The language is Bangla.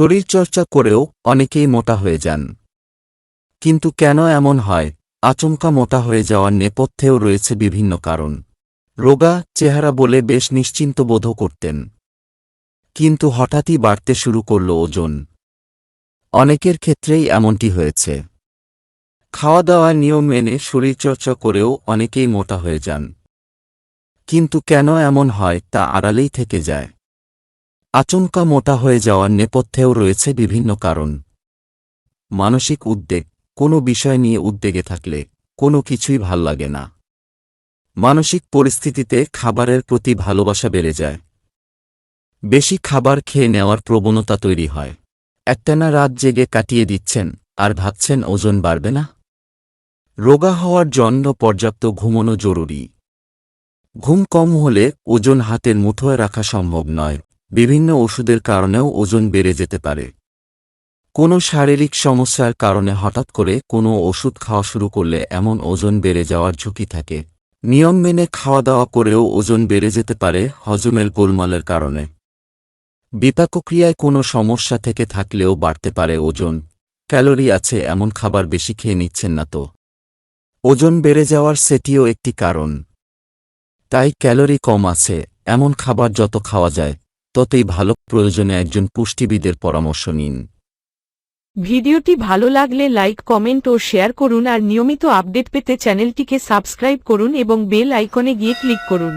শরীরচর্চা করেও অনেকেই মোটা হয়ে যান। কিন্তু কেন এমন হয়? আচমকা মোটা হয়ে যাওয়ার নেপথ্যেও রয়েছে বিভিন্ন কারণ। রোগা চেহারা বলে বেশ নিশ্চিন্ত বোধ করতেন। কিন্তু হঠাৎই বাড়তে শুরু করল ওজন। অনেকের ক্ষেত্রেই এমনটি হয়েছে। খাওয়া দাওয়ার নিয়ম মেনে শরীরচর্চা করেও অনেকেই মোটা হয়ে যান। কিন্তু কেন এমন হয় তা আড়ালেই থেকে যায়। আচমকা মোটা হয়ে যাওয়ার নেপথ্যেও রয়েছে বিভিন্ন কারণ। মানসিক উদ্বেগ, কোনো বিষয় নিয়ে উদ্বেগে থাকলে কোনো কিছুই ভালো লাগে না। মানসিক পরিস্থিতিতে খাবারের প্রতি ভালোবাসা বেড়ে যায়। বেশি খাবার খেয়ে নেওয়ার প্রবণতা তৈরি হয়। একটানা রাত জেগে কাটিয়ে দিচ্ছেন, আর ভাবছেন ওজন বাড়বে না? রোগা হওয়ার জন্য পর্যাপ্ত ঘুমনো জরুরি। ঘুম কম হলে ওজন হাতের মুঠোয় রাখা সম্ভব নয়। বিভিন্ন ওষুধের কারণেও ওজন বেড়ে যেতে পারে। কোনো শারীরিক সমস্যার কারণে হঠাৎ করে কোনো ওষুধ খাওয়া শুরু করলে এমন ওজন বেড়ে যাওয়ার ঝুঁকি থাকে। নিয়ম মেনে খাওয়া দাওয়া করেও ওজন বেড়ে যেতে পারে হজমের গোলমালের কারণে। বিপাকক্রিয়ায় কোনো সমস্যা থেকে থাকলেও বাড়তে পারে ওজন। ক্যালোরি আছে, এমন খাবার বেশি খেয়ে নিচ্ছেন না তো। ওজন বেড়ে যাওয়ার সেটিও একটি কারণ। তাই ক্যালোরি কম আছে, এমন খাবার যত খাওয়া যায়। ততই ভালো। প্রয়োজনে একজন পুষ্টিবিদের পরামর্শ নিন। ভিডিওটি ভালো লাগলে লাইক, কমেন্ট ও শেয়ার করুন আর নিয়মিত আপডেট পেতে চ্যানেলটিকে সাবস্ক্রাইব করুন এবং বেল আইকনে গিয়ে ক্লিক করুন।